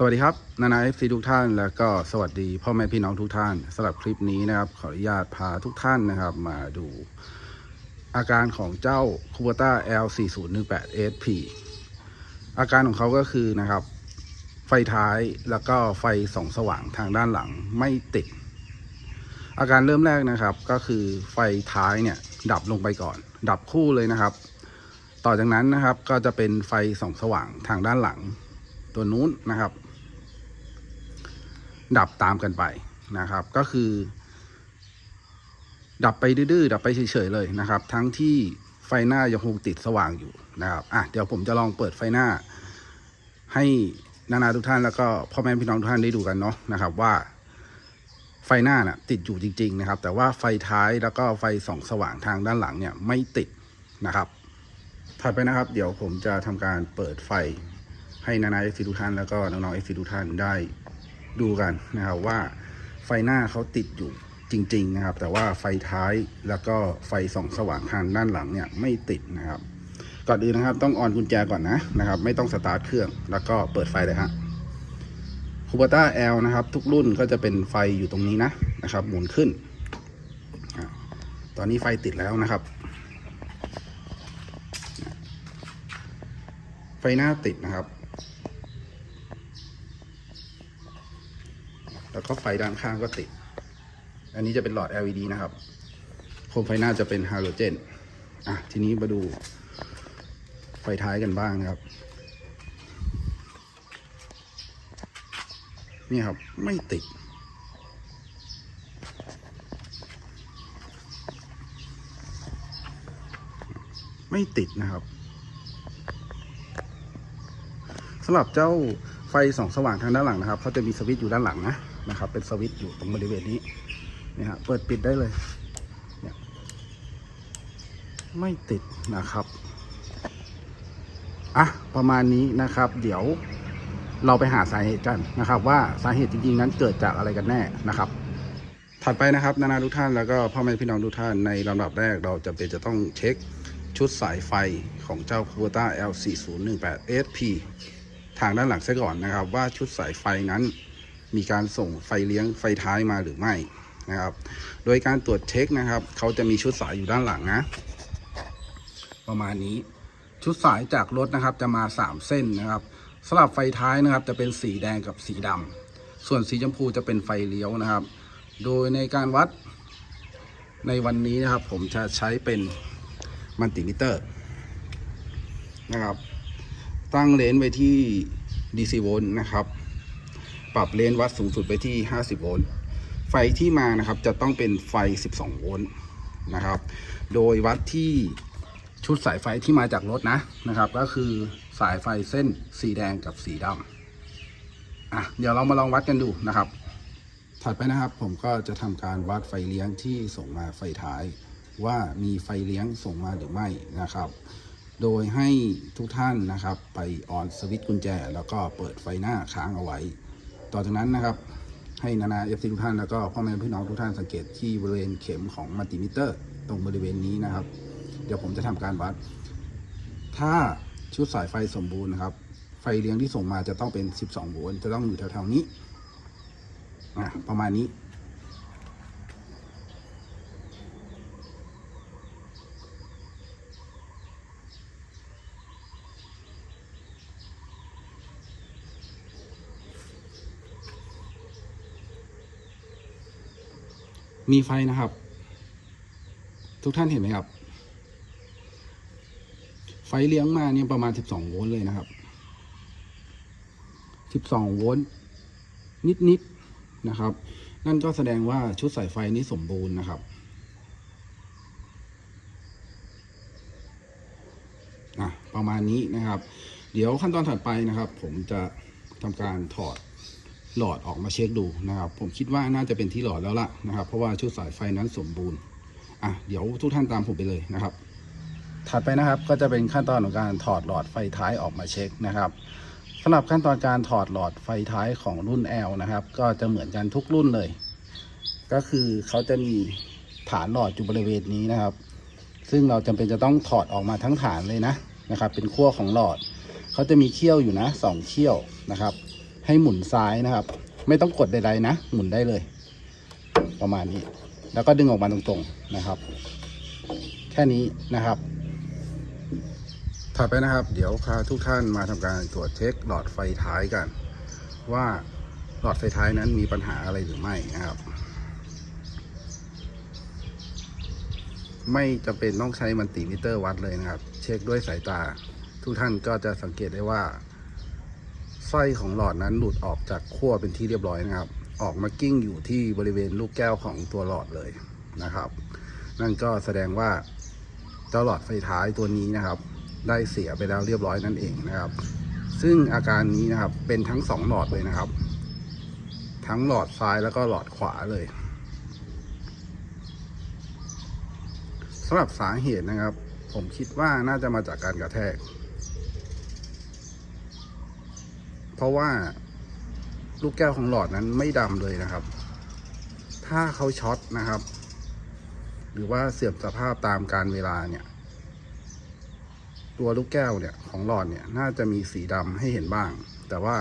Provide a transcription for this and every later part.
สวัสดีครับ นานาเอฟซีทุกท่าน แล้วก็สวัสดีพ่อแม่พี่น้องทุกท่านสำหรับคลิปนี้นะครับ ขออนุญาตพาทุกท่านนะครับ มาดูอาการของเจ้า k u b o t a L4018 SP อาการของเขาก็คือนะครับ ไฟท้ายแล้วก็ไฟส่องสว่างทางด้านหลังไม่ติด อาการเริ่มแรกนะครับ ก็คือไฟท้ายเนี่ย ดับลงไปก่อน ดับคู่เลยนะครับ ต่อจากนั้นนะครับก็จะเป็นไฟส่องสว่างทางด้านหลัง ตัวนู้นนะครับ ดับตามกันไปนะครับ ก็คือ ดับไปดื้อๆดับไปเฉยๆเลยนะครับ ทั้งที่ไฟหน้ายังคงติดสว่างอยู่นะครับอะเดี๋ยวผมจะลองเปิดไฟหน้า ให้นานาทุกท่านแล้วก็พ่อแม่พี่น้องทุกท่านได้ดูกันเนาะนะครับว่าไฟหน้าน่ะติดอยู่จริง ๆนะครับ แต่ว่าไฟท้ายแล้วก็ไฟส่องสว่างทางด้านหลังเนี่ยไม่ติดนะครับถัดไปนะครับ เดี๋ยวผมจะทำการเปิดไฟให้นานาเอฟซีทุกท่านแล้วก็น้องๆเอฟซีทุกท่านได้ ดูกันนะครับว่าไฟหน้าเขาติดอยู่จริง ๆ นะครับ แต่ว่าไฟท้ายแล้วก็ไฟส่องสว่างทางด้านหลังเนี่ยไม่ติดนะครับ ก่อนอื่นนะครับต้องออนกุญแจก่อนนะนะครับ ไม่ต้องสตาร์ทเครื่องแล้วก็เปิดไฟเลยฮะคูเบต้าแอลนะครับ ทุกรุ่นก็จะเป็นไฟอยู่ตรงนี้นะนะครับ หมุนขึ้น ตอนนี้ไฟติดแล้วนะครับ ไฟหน้าติดนะครับ แล้ว ก็ไฟด้านข้างก็ติด อันนี้จะเป็นหลอด LED นะครับ โคมไฟหน้าจะเป็นฮาโลเจน อะ ทีนี้มาดูไฟท้ายกันบ้างนะครับ นี่ครับไม่ติด ไม่ติดนะครับสำหรับเจ้าไฟส่องสว่างทางด้านหลังนะครับเขาจะมีสวิตช์อยู่ด้านหลังนะ นะครับ เป็นสวิตช์อยู่ตรงบริเวณนี้นี่ฮะเปิดปิดได้เลยเนี่ยไม่ติดนะครับอะประมาณนี้นะครับ เดี๋ยวเราไปหาสาเหตุกันนะครับ ว่าสาเหตุจริงๆนั้นเกิดจากอะไรกันแน่นะครับถัดไปนะครับนานาทุกท่านแล้วก็พ่อแม่พี่น้องทุกท่านในลำดับแรกเราจะเป็นจะต้องเช็คชุดสายไฟของเจ้า k u b o t a L4018 SP ทางด้านหลังซะก่อนนะครับ ว่าชุดสายไฟนั้น มีการส่งไฟเลี้ยงไฟท้ายมาหรือไม่นะครับ โดยการตรวจเช็คนะครับ เขาจะมีชุดสายอยู่ด้านหลังนะ ประมาณนี้ชุดสายจากรถนะครับจะมา 3 เส้นนะครับสลับไฟท้ายนะครับ จะเป็นสีแดงกับสีดำส่วนสีชมพูจะเป็นไฟเลี้ยวนะครับ โดยในการวัดในวันนี้นะครับ ผมจะใช้เป็นมัลติมิเตอร์นะครับ ตั้งเลนส์ไว้ที่ DC โวลต์นะครับ ปรับเลนส์วัดสูงสุดไปที่ 50 โวลต์ ไฟที่มานะครับจะต้องเป็นไฟ 12 โวลต์นะครับ โดยวัดที่ชุดสายไฟที่มาจากรถนะนะครับ ก็คือสายไฟเส้นสีแดงกับสีดำอะเดี๋ยวเรามาลองวัดกันดูนะครับ ถัดไปนะครับผมก็จะทำการวัดไฟเลี้ยงที่ส่งมาไฟท้าย ว่ามีไฟเลี้ยงส่งมาหรือไม่นะครับ โดยให้ทุกท่านนะครับ ไปออนสวิตช์กุญแจ แล้วก็เปิดไฟหน้าค้างเอาไว้ ต่อจากนั้นนะครับ ให้นานาเอฟซีทุกท่านแล้วก็พ่อแม่พี่น้องทุกท่านสังเกตที่บริเวณเข็มของมัลติมิเตอร์ ตรงบริเวณนี้นะครับ เดี๋ยวผมจะทำการวัด ถ้าชุดสายไฟสมบูรณ์นะครับ ไฟเลี้ยงที่ส่งมาจะต้องเป็น 12 โวลต์จะต้องอยู่แถวๆนี้ประมาณนี้ มีไฟนะครับ ทุกท่านเห็นไหมครับ ไฟเลี้ยงมาเนี่ยประมาณ 12 โวลต์เลยนะครับ 12 โวลต์นิดๆนะครับ นั่นก็แสดงว่าชุดสายไฟนี้สมบูรณ์นะครับประมาณนี้นะครับ เดี๋ยวขั้นตอนถัดไปนะครับ ผมจะทำการถอด หลอดออกมาเช็คดูนะครับ ผมคิดว่าน่าจะเป็นที่หลอดแล้วล่ะนะครับ เพราะว่าชุดสายไฟนั้นสมบูรณ์อะเดี๋ยวทุกท่านตามผมไปเลยนะครับ ถัดไปนะครับก็จะเป็นขั้นตอนของการถอดหลอดไฟท้ายออกมาเช็คนะครับสำหรับขั้นตอนการถอดหลอดไฟท้ายของรุ่น L นะครับ ก็จะเหมือนกันทุกรุ่นเลย ก็คือเขาจะมีฐานหลอดอยู่บริเวณนี้นะครับ ซึ่งเราจำเป็นจะต้องถอดออกมาทั้งฐานเลยนะนะครับ เป็นขั้วของหลอด เขาจะมีเขี้ยวอยู่นะสองเขี้ยวนะครับ ให้หมุนซ้ายนะครับ ไม่ต้องกดใดๆนะ หมุนได้เลย ประมาณนี้ แล้วก็ดึงออกมาตรงๆนะครับ แค่นี้นะครับ ถัดไปนะครับ เดี๋ยวพาทุกท่านมาทำการตรวจเช็คหลอดไฟท้ายกัน ว่าหลอดไฟท้ายนั้นมีปัญหาอะไรหรือไม่นะครับ ไม่จะเป็นต้องใช้มันติมิเตอร์วัดเลยนะครับ เช็คด้วยสายตา ทุกท่านก็จะสังเกตได้ว่า ไส้ของหลอดนั้นหลุดออกจากขั้วเป็นที่เรียบร้อยนะครับ ออกมากิ้งอยู่ที่บริเวณลูกแก้วของตัวหลอดเลยนะครับ นั่นก็แสดงว่าเจ้าหลอดไฟท้ายตัวนี้นะครับ ได้เสียไปแล้วเรียบร้อยนั่นเองนะครับ ซึ่งอาการนี้นะครับเป็นทั้งสองหลอดเลยนะครับ ทั้งหลอดซ้ายแล้วก็หลอดขวาเลยสำหรับสาเหตุนะครับ ผมคิดว่าน่าจะมาจากการกระแทก เพราะว่าลูกแก้วของหลอดนั้นไม่ดำเลยนะครับ ถ้าเขาช็อตนะครับ หรือว่าเสื่อมสภาพตามการเวลาเนี่ย ตัวลูกแก้วเนี่ยของหลอดเนี่ยน่าจะมีสีดำให้เห็นบ้าง แต่ว่า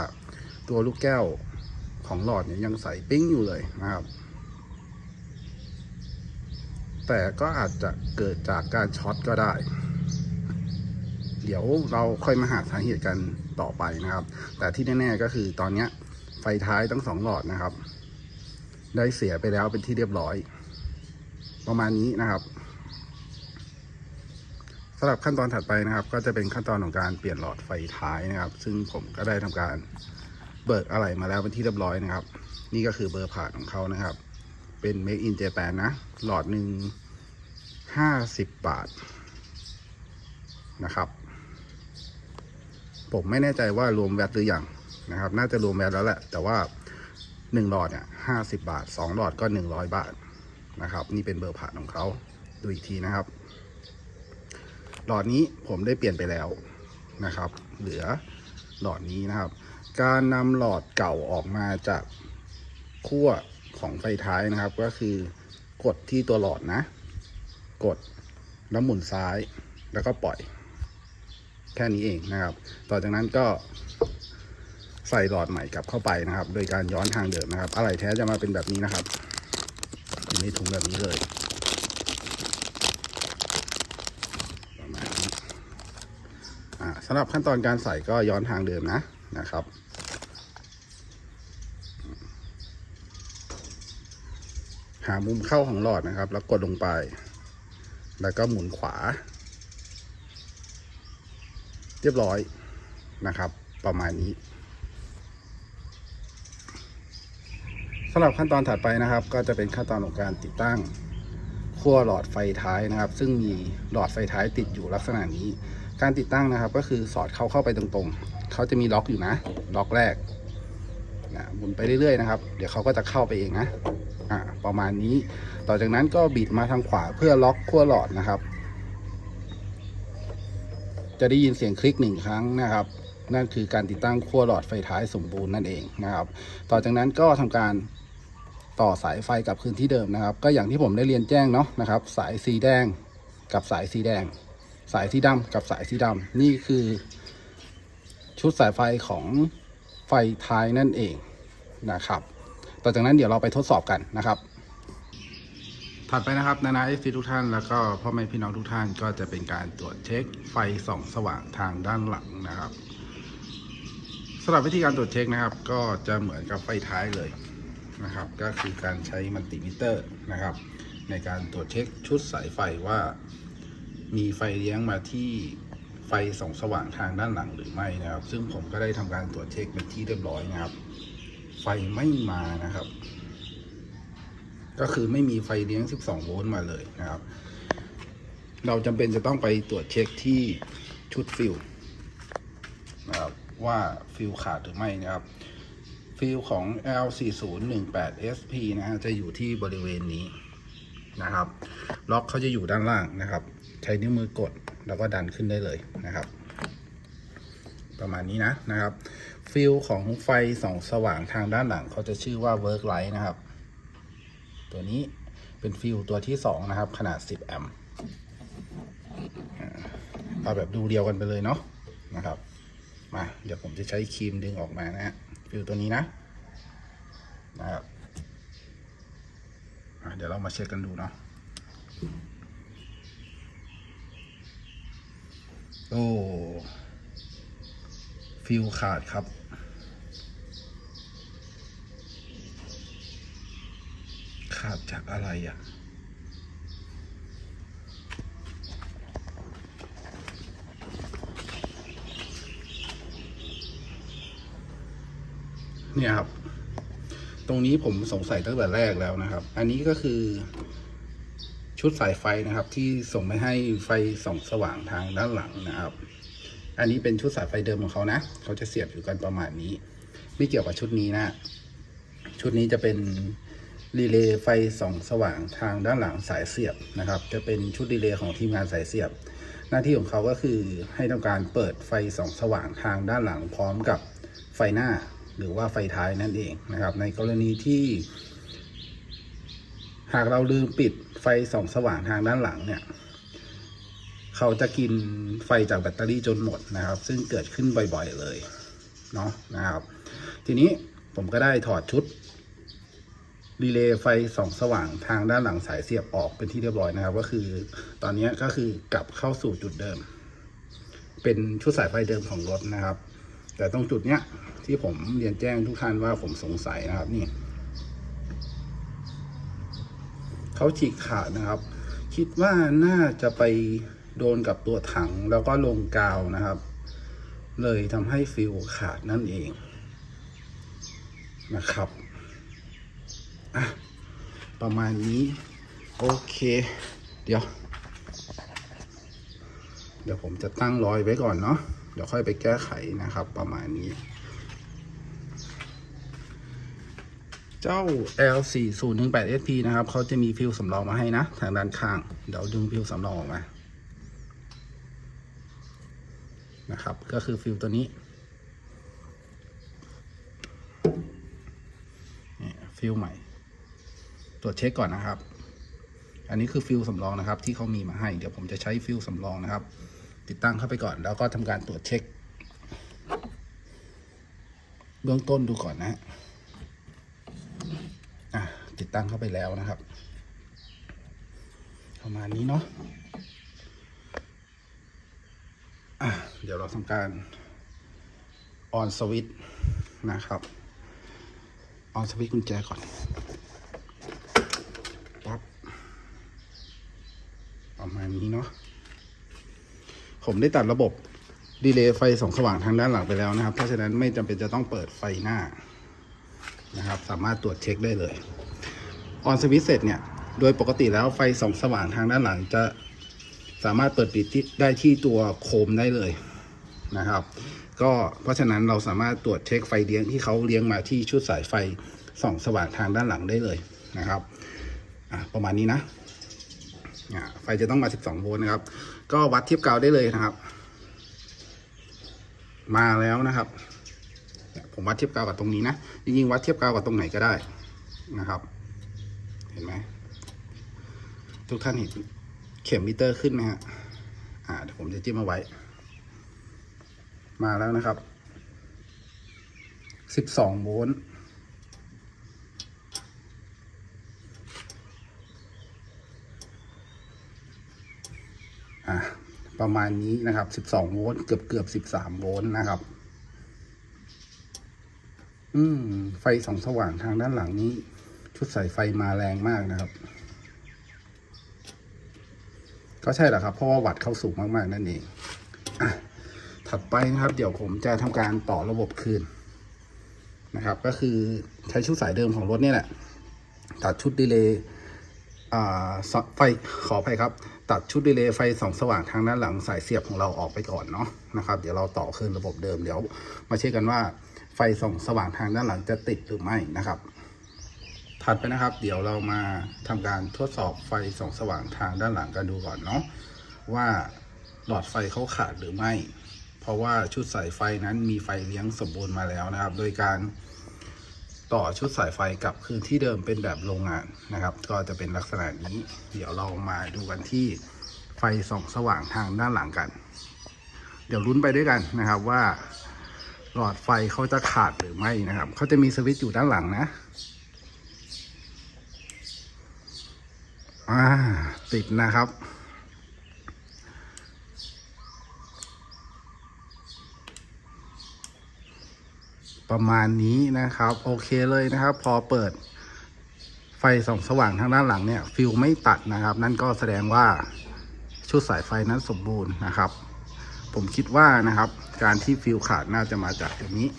ตัวลูกแก้วของหลอดเนี่ยยังใสปิ้งอยู่เลยนะครับ แต่ก็อาจจะเกิดจากการช็อตก็ได้ เดี๋ยวเราค่อยมาหาสาเหตุกันต่อไปนะครับ แต่ที่แน่ๆก็คือตอนนี้ไฟท้ายทั้งสองหลอดนะครับ ได้เสียไปแล้วเป็นที่เรียบร้อย ประมาณนี้นะครับสำหรับขั้นตอนถัดไปนะครับ ก็จะเป็นขั้นตอนของการเปลี่ยนหลอดไฟท้ายนะครับ ซึ่งผมก็ได้ทำการเบิกอะไหล่มาแล้วเป็นที่เรียบร้อยนะครับ นี่ก็คือเบอร์ผ่านของเขานะครับ เป็น Make in Japan นะ หลอดหนึ่งห้าสิบบาทนะครับ ผมไม่แน่ใจว่ารวมแวตหรือยังนะครับ น่าจะรวมแวตแล้วแหละ แต่ว่าหนึ่งหลอดเนี่ยห้าสิบาทสองหลอดก็หนึ่งร้อยบาทนะครับ นี่เป็นเบอร์ผ่านของเขาดูอีกทีนะครับ หลอดนี้ผมได้เปลี่ยนไปแล้วนะครับ เหลือหลอดนี้นะครับ การนำหลอดเก่าออกมาจากขั้วของไฟท้ายนะครับ ก็คือกดที่ตัวหลอดนะ กดแล้วหมุนซ้ายแล้วก็ปล่อย แค่นี้เองนะครับ ต่อจากนั้นก็ใส่หลอดใหม่กลับเข้าไปนะครับ โดยการย้อนทางเดิมนะครับ อะไรแท้จะมาเป็นแบบนี้นะครับอยู่ในถุงแบบนี้เลยประมาณนี้อ่าสำหรับขั้นตอนการใส่ก็ย้อนทางเดิมนะนะครับหามุมเข้าของหลอดนะครับ แล้วกดลงไป แล้วก็หมุนขวา เรียบร้อยนะครับ ประมาณนี้สำหรับขั้นตอนถัดไปนะครับ ก็จะเป็นขั้นตอนของการติดตั้งขั้วหลอดไฟท้ายนะครับ ซึ่งมีหลอดไฟท้ายติดอยู่ลักษณะนี้ การติดตั้งนะครับ ก็คือสอดเขาเข้าไปตรงๆเขาจะมีล็อกอยู่นะ ล็อกแรกนะหมุนไปเรื่อยๆนะครับ เดี๋ยวเขาก็จะเข้าไปเองนะอ่าประมาณนี้ ต่อจากนั้นก็บิดมาทางขวาเพื่อล็อกขั้วหลอดนะครับ จะได้ยินเสียงคลิกหนึ่งครั้งนะครับ นั่นคือการติดตั้งขั้วหลอดไฟท้ายสมบูรณ์นั่นเองนะครับ ต่อจากนั้นก็ทำการต่อสายไฟกลับคืนที่เดิมนะครับ ก็อย่างที่ผมได้เรียนแจ้งเนาะนะครับ สายสีแดงกับสายสีแดง สายสีดำกับสายสีดำนี่คือ ชุดสายไฟของไฟท้ายนั่นเองนะครับ ต่อจากนั้นเดี๋ยวเราไปทดสอบกันนะครับ ถัดไปนะครับนานาเอฟซีทุกท่านแล้วก็พ่อแม่พี่น้องทุกท่านก็จะเป็นการตรวจเช็คไฟส่องสว่างทางด้านหลังนะครับสำหรับวิธีการตรวจเช็คนะครับ ก็จะเหมือนกับไฟท้ายเลยนะครับ ก็คือการใช้มัลติมิเตอร์นะครับ ในการตรวจเช็คชุดสายไฟว่า มีไฟเลี้ยงมาที่ไฟส่องสว่างทางด้านหลังหรือไม่นะครับ ซึ่งผมก็ได้ทำการตรวจเช็คเป็นที่เรียบร้อยนะครับ ไฟไม่มานะครับ ก็คือไม่มีไฟเลี้ยง 12 โวลต์มาเลยนะครับ เราจำเป็นจะต้องไปตรวจเช็คที่ชุดฟิลนะครับว่าฟิลขาดหรือไม่นะครับ ฟิลของ L4018SP นะฮะจะอยู่ที่บริเวณนี้นะครับ ล็อกเขาจะอยู่ด้านล่างนะครับ ใช้นิ้วมือกดแล้วก็ดันขึ้นได้เลยนะครับ ประมาณนี้นะนะครับ ฟิลของไฟสองสว่างทางด้านหลังเขาจะชื่อว่า Work Light นะครับ ตัวนี้เป็นฟิลตัวที่สองนะครับ ขนาด 10 แอมป์เอาแบบดูเดียวกันไปเลยเนาะนะครับ มาเดี๋ยวผมจะใช้ครีมดึงออกมานะฮะฟิลตัวนี้นะนะครับเดี๋ยวเรามาเช็คกันดูเนาะโอ้ฟิลขาดครับ ขาดจากอะไรอะเนี่ยครับ ตรงนี้ผมสงสัยตั้งแต่แรกแล้วนะครับ อันนี้ก็คือ ชุดสายไฟนะครับ ที่ส่งไปให้ไฟส่องสว่างทางด้านหลังนะครับ อันนี้เป็นชุดสายไฟเดิมของเขานะ เขาจะเสียบอยู่กันประมาณนี้ ไม่เกี่ยวกับชุดนี้นะ ชุดนี้จะเป็น รีเลย์ไฟส่องสว่างทางด้านหลังสายเสียบนะครับ จะเป็นชุดรีเลย์ของทีมงานสายเสียบ หน้าที่ของเขาก็คือให้ทำการเปิดไฟส่องสว่างทางด้านหลังพร้อมกับไฟหน้าหรือว่าไฟท้ายนั่นเองนะครับ ในกรณีที่ หากเราลืมปิดไฟส่องสว่างทางด้านหลังเนี่ยเขาจะกินไฟจากแบตเตอรี่จนหมดนะครับ ซึ่งเกิดขึ้นบ่อยๆเลยเนาะนะครับ ทีนี้ผมก็ได้ถอดชุด รีเลย์ไฟส่องสว่างทางด้านหลังสายเสียบออกเป็นที่เรียบร้อยนะครับ ก็คือตอนนี้ก็คือกลับเข้าสู่จุดเดิม เป็นชุดสายไฟเดิมของรถนะครับ แต่ตรงจุดเนี้ยที่ผมเรียนแจ้งทุกท่านว่าผมสงสัยนะครับนี่เขาฉีกขาดนะครับ คิดว่าน่าจะไปโดนกับตัวถังแล้วก็ลงกาวนะครับ เลยทำให้ฟิวขาดนั่นเองนะครับ อะประมาณนี้ โอเค เดี๋ยว เดี๋ยวผมจะตั้งรอยไว้ก่อนเนาะเดี๋ยวค่อยไปแก้ไขนะครับ ประมาณนี้ เจ้า L4018SP นะครับเขาจะมีฟิวสำรองมาให้นะ ทางด้านข้าง เดี๋ยวดึงฟิวสำรองออกมานะครับ ก็คือฟิวตัวนี้ฟิวใหม่ ตรวจเช็คก่อนนะครับ อันนี้คือฟิลสำรองนะครับ ที่เขามีมาให้ เดี๋ยวผมจะใช้ฟิลสำรองนะครับ ติดตั้งเข้าไปก่อน แล้วก็ทำการตรวจเช็ค เบื้องต้นดูก่อนนะฮะอะติดตั้งเข้าไปแล้วนะครับ ประมาณนี้เนาะอะเดี๋ยวเราทำการออนสวิตนะครับ ออนสวิตกุญแจก่อน ปั๊บ ประมาณนี้เนาะผมได้ตัดระบบดีเลย์ไฟส่องสว่างทางด้านหลังไปแล้วนะครับ เพราะฉะนั้นไม่จำเป็นจะต้องเปิดไฟหน้านะครับ สามารถตรวจเช็คได้เลยออนสวิตเสร็จเนี่ยโดยปกติแล้วไฟส่องสว่างทางด้านหลังจะสามารถเปิดปิดที่ได้ที่ตัวโคมได้เลยนะครับ ก็เพราะฉะนั้นเราสามารถตรวจเช็คไฟเลี้ยงที่เขาเลี้ยงมาที่ชุดสายไฟส่องสว่างทางด้านหลังได้เลยนะครับ ประมาณนี้นะ ไฟจะต้องมา 12 โวลต์นะครับ ก็วัดเทียบกาวได้เลยนะครับ มาแล้วนะครับผมวัดเทียบกาวกับตรงนี้นะจริงๆวัดเทียบกาวกับตรงไหนก็ได้นะครับ เห็นไหมทุกท่านเห็นเข็มมิเตอร์ขึ้นไหมฮะอ่าเดี๋ยวผมจะจิ้มเอาไว้ มาแล้วนะครับ 12 โวลต์ อะประมาณนี้นะครับ 12 โวลต์เกือบเกือบ13 โวลต์นะครับ อืม ไฟสองสว่างทางด้านหลังนี้ ชุดสายไฟมาแรงมากนะครับ ก็ใช่แหละครับ เพราะว่าวัดเข้าสูงมากๆ นั่นเองอะถัดไปนะครับ เดี๋ยวผมจะทำการต่อระบบคืนนะครับ ก็คือใช้ชุดสายเดิมของรถเนี่ยแหละ ตัดชุดดีเลย์ ไฟขออภัยครับ ตัดชุดดีเลย์ไฟส่องสว่างทางด้านหลังสายเสียบของเราออกไปก่อนเนาะนะครับเดี๋ยวเราต่อคืนระบบเดิมเดี๋ยว มาเช็คกันว่าไฟส่องสว่างทางด้านหลังจะติดหรือไม่นะครับ ถัดไปนะครับ เดี๋ยวเรามาทำการทดสอบไฟส่องสว่างทางด้านหลังกันดูก่อนเนาะว่าหลอดไฟเขาขาดหรือไม่ เพราะว่าชุดสายไฟนั้นมีไฟเลี้ยงสมบูรณ์มาแล้วนะครับ โดยการ ต่อชุดสายไฟกลับคืนที่เดิมเป็นแบบโรงงานนะครับ ก็จะเป็นลักษณะนี้ เดี๋ยวเรามาดูกันที่ไฟส่องสว่างทางด้านหลังกัน เดี๋ยวลุ้นไปด้วยกันนะครับว่า หลอดไฟเขาจะขาดหรือไม่นะครับเขาจะมีสวิตช์อยู่ด้านหลังนะอ่าติดนะครับ ประมาณนี้นะครับ โอเคเลยนะครับ พอเปิดไฟส่องสว่างทางด้านหลังเนี่ย ฟิวไม่ตัดนะครับ นั่นก็แสดงว่าชุดสายไฟนั้นสมบูรณ์นะครับ ผมคิดว่านะครับ การที่ฟิวขาดน่าจะมาจากตรงนี้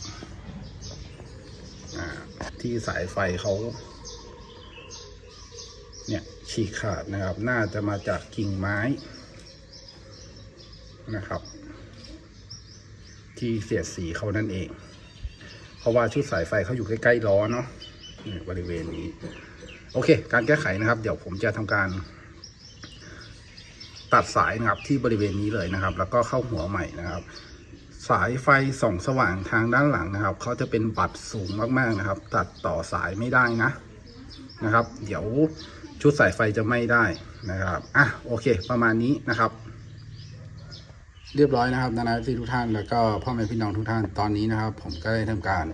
ที่สายไฟเขาเนี่ยฉีกขาดนะครับ น่าจะมาจากกิ่งไม้นะครับ ที่เสียดสีเขานั่นเอง เพราะว่าชุดสายไฟเขาอยู่ใกล้ๆล้อเนาะบริเวณนี้ โอเค การแก้ไขนะครับ เดี๋ยวผมจะทำการ ตัดสายนะครับที่บริเวณนี้เลยนะครับ แล้วก็เข้าหัวใหม่นะครับ สายไฟส่องสว่างทางด้านหลังนะครับเขาจะเป็นบัตรสูงมากๆนะครับ ตัดต่อสายไม่ได้นะนะครับ เดี๋ยวชุดสายไฟจะไม่ได้นะครับ อะ โอเค ประมาณนี้นะครับ เรียบร้อยนะครับนานาที่ทุกท่านแล้วก็พ่อแม่พี่น้องทุกท่านตอนนี้นะครับ ผมก็ได้ทำการ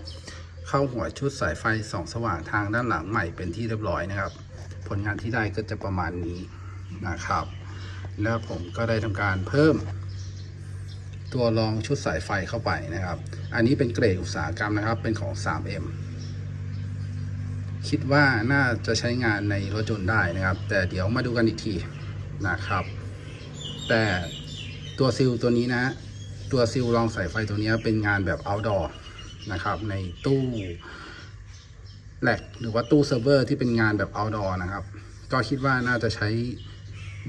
เข้าหัวชุดสายไฟส่องสว่างทางด้านหลังใหม่เป็นที่เรียบร้อยนะครับ ผลงานที่ได้ก็จะประมาณนี้นะครับ แล้วผมก็ได้ทำการเพิ่ม ตัวรองชุดสายไฟเข้าไปนะครับ อันนี้เป็นเกรดอุตสาหกรรมนะครับ เป็นของ 3M คิดว่าน่าจะใช้งานในรถยนต์ได้นะครับ แต่เดี๋ยวมาดูกันอีกทีนะครับ แต่ ตัวซิลตัวนี้นะ ตัวซิลรองสายไฟตัวนี้เป็นงานแบบ outdoor นะครับ ในตู้แหลกหรือว่าตู้เซิร์ฟเวอร์ที่เป็นงานแบบ outdoor นะครับ ก็คิดว่าน่าจะใช้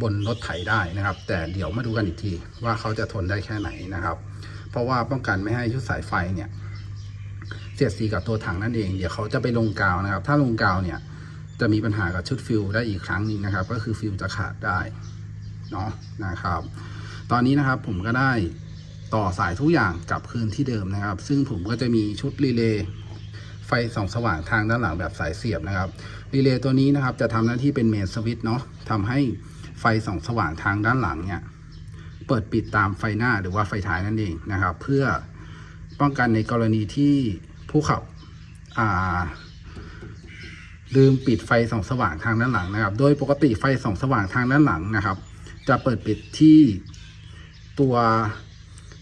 บนรถไถได้นะครับ แต่เดี๋ยวมาดูกันอีกที ว่าเขาจะทนได้แค่ไหนนะครับ เพราะว่าป้องกันไม่ให้ชุดสายไฟเนี่ย เสียดสีกับตัวถังนั่นเอง เดี๋ยวเขาจะไปลงกาวนะครับ ถ้าลงกาวเนี่ยจะมีปัญหากับชุดฟิลได้อีกครั้งหนึงนะครับ ก็คือฟิลจะขาดได้เนาะนะครับ ตอนนี้นะครับผมก็ได้ต่อสายทุกอย่างกลับคืนที่เดิมนะครับ ซึ่งผมก็จะมีชุดรีเลย์ไฟส่องสว่างทางด้านหลังแบบสายเสียบนะครับรีเลย์ตัวนี้นะครับจะทำหน้าที่เป็นเมนสวิตช์เนาะทำให้ไฟส่องสว่างทางด้านหลังเนี่ยเปิดปิดตามไฟหน้าหรือว่าไฟท้ายนั่นเองนะครับ เพื่อป้องกันในกรณีที่ผู้ขับอ่าลืมปิดไฟส่องสว่างทางด้านหลังนะครับ โดยปกติไฟส่องสว่างทางด้านหลังนะครับ จะเปิดปิดที่ ตัว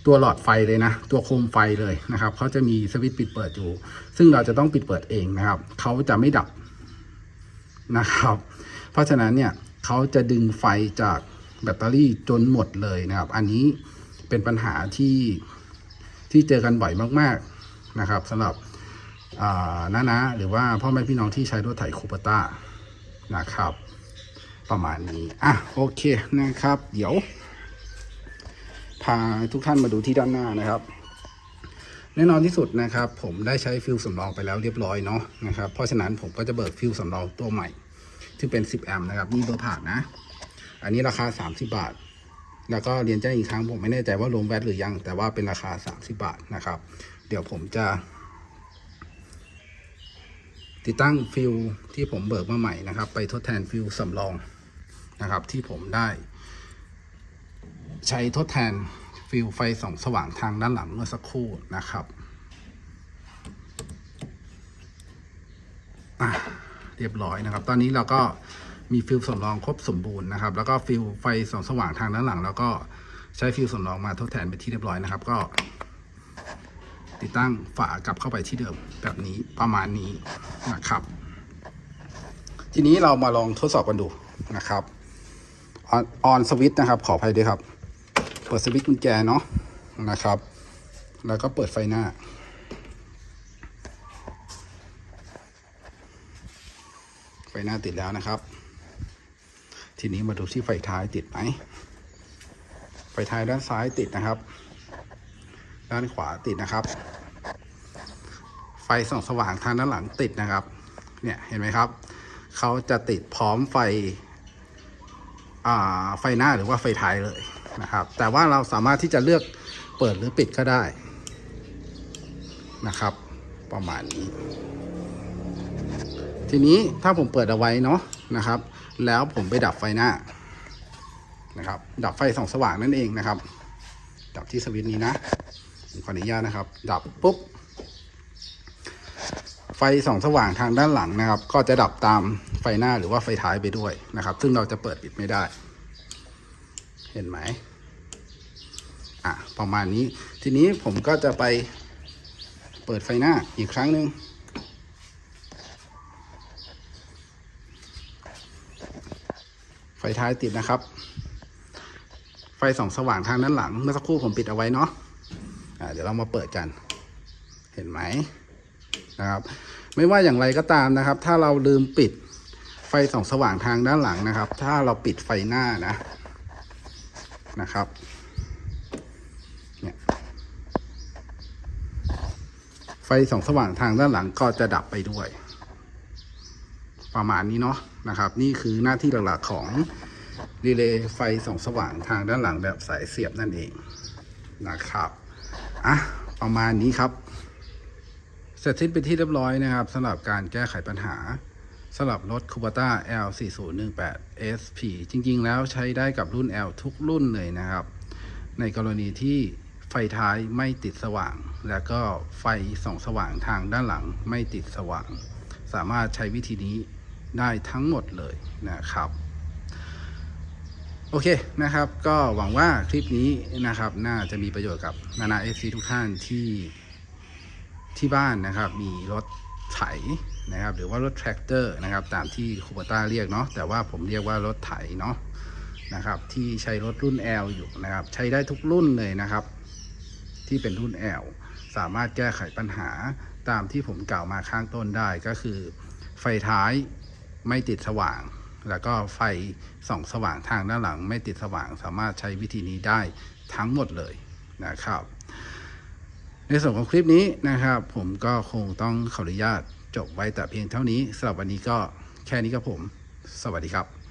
ตัวหลอดไฟเลยนะ ตัวโคมไฟเลยนะครับเขาจะมีสวิตช์ปิดเปิดอยู่ ซึ่งเราจะต้องปิดเปิดเองนะครับเขาจะไม่ดับนะครับ เพราะฉะนั้นเนี่ยเขาจะดึงไฟจากแบตเตอรี่จนหมดเลยนะครับ อันนี้เป็นปัญหาที่ที่เจอกันบ่อยมาก ๆนะครับสำหรับน้านะหรือว่าพ่อแม่พี่น้องที่ใช้รถไถคูปต้านะครับ ประมาณนี้ อะ โอเคนะครับ เดี๋ยว พาทุกท่านมาดูที่ด้านหน้านะครับ แน่นอนที่สุดนะครับ ผมได้ใช้ฟิลสำรองไปแล้วเรียบร้อยเนาะนะครับ เพราะฉะนั้นผมก็จะเบิกฟิลสำรองตัวใหม่ ที่เป็น 10 แอมป์นะครับนี่เบอร์ผ่านนะ อันนี้ราคา 30 บาท แล้วก็เรียนแจ้งอีกครั้งผมไม่แน่ใจว่ารวมแวตหรือยัง แต่ว่าเป็นราคา 30 บาทนะครับ เดี๋ยวผมจะติดตั้งฟิลที่ผมเบิกมาใหม่นะครับ ไปทดแทนฟิลสำรองนะครับ ที่ผมได้ ใช้ทดแทนฟิลไฟส่องสว่างทางด้านหลังเมื่อสักครู่นะครับเรียบร้อยนะครับ ตอนนี้เราก็มีฟิลสำรองครบสมบูรณ์นะครับ แล้วก็ฟิลไฟส่องสว่างทางด้านหลัง แล้วก็ใช้ฟิลสำรองมาทดแทนไปที่เรียบร้อยนะครับ ก็ ติดตั้งฝากลับเข้าไปที่เดิมแบบนี้ประมาณนี้นะครับ ทีนี้เรามาลองทดสอบกันดูนะครับออนสวิตนะครับ ขออภัยด้วยครับ เปิดสวิตช์กุญแจเนาะนะครับ แล้วก็เปิดไฟหน้า ไฟหน้าติดแล้วนะครับ ทีนี้มาดูที่ไฟท้ายติดไหมไฟท้ายด้านซ้ายติดนะครับ ด้านขวาติดนะครับ ไฟส่องสว่างทางด้านหลังติดนะครับ เนี่ยเห็นไหมครับเขาจะติดพร้อมไฟอ่าไฟหน้าหรือว่าไฟท้ายเลย นะครับ แต่ว่าเราสามารถที่จะเลือกเปิดหรือปิดก็ได้นะครับ ประมาณนี้ ทีนี้ถ้าผมเปิดเอาไว้เนาะนะครับ แล้วผมไปดับไฟหน้านะครับ ดับไฟส่องสว่างนั่นเองนะครับ ดับที่สวิตช์นี้นะผมขออนุญาตนะครับ ดับปุ๊บไฟส่องสว่างทางด้านหลังนะครับ ก็จะดับตามไฟหน้าหรือว่าไฟท้ายไปด้วยนะครับ ซึ่งเราจะเปิดปิดไม่ได้ เห็นไหมอะประมาณนี้ ทีนี้ผมก็จะไปเปิดไฟหน้าอีกครั้งหนึ่งไฟท้ายติดนะครับ ไฟส่องสว่างทางด้านหลัง เมื่อสักครู่ผมปิดเอาไว้เนาะอะเดี๋ยวเรามาเปิดกัน เห็นไหมนะครับ ไม่ว่าอย่างไรก็ตามนะครับ ถ้าเราลืมปิดไฟส่องสว่างทางด้านหลังนะครับ ถ้าเราปิดไฟหน้านะ นะครับเนี่ยไฟส่องสว่างทางด้านหลังก็จะดับไปด้วย ประมาณนี้เนาะนะครับ นี่คือหน้าที่หลักๆของรีเลย์ไฟส่องสว่างทางด้านหลังแบบสายเสียบนั่นเองนะครับอะประมาณนี้ครับเสร็จสิ้นเป็นที่เรียบร้อยนะครับสำหรับการแก้ไขปัญหา สำหรับรถ Kubota L4018 SP จริงๆ แล้วใช้ได้กับรุ่น L ทุกรุ่นเลยนะครับ ในกรณีที่ไฟท้ายไม่ติดสว่าง แล้วก็ไฟส่องสว่างทางด้านหลังไม่ติดสว่าง สามารถใช้วิธีนี้ได้ทั้งหมดเลยนะครับ โอเคนะครับ ก็หวังว่าคลิปนี้นะครับ น่าจะมีประโยชน์กับนานาเอซีทุกท่านที่ที่บ้านนะครับ มีรถ ไถนะครับหรือว่ารถแทรกเตอร์นะครับตามที่คูปต้าเรียกเนาะแต่ว่าผมเรียกว่ารถไถเนาะนะครับที่ใช้รถรุ่น L อยู่นะครับใช้ได้ทุกรุ่นเลยนะครับ ที่เป็นรุ่น L สามารถแก้ไขปัญหาตามที่ผมกล่าวมาข้างต้นได้ก็คือ ไฟท้ายไม่ติดสว่าง แล้วก็ไฟส่องสว่างทางด้านหลัง ไม่ติดสว่างสามารถใช้วิธีนี้ได้ทั้งหมดเลยนะครับ ในส่วนของคลิปนี้นะครับ ผมก็คงต้องขออนุญาตจบไว้แต่เพียงเท่านี้สำหรับวันนี้ก็แค่นี้ครับผม สวัสดีครับ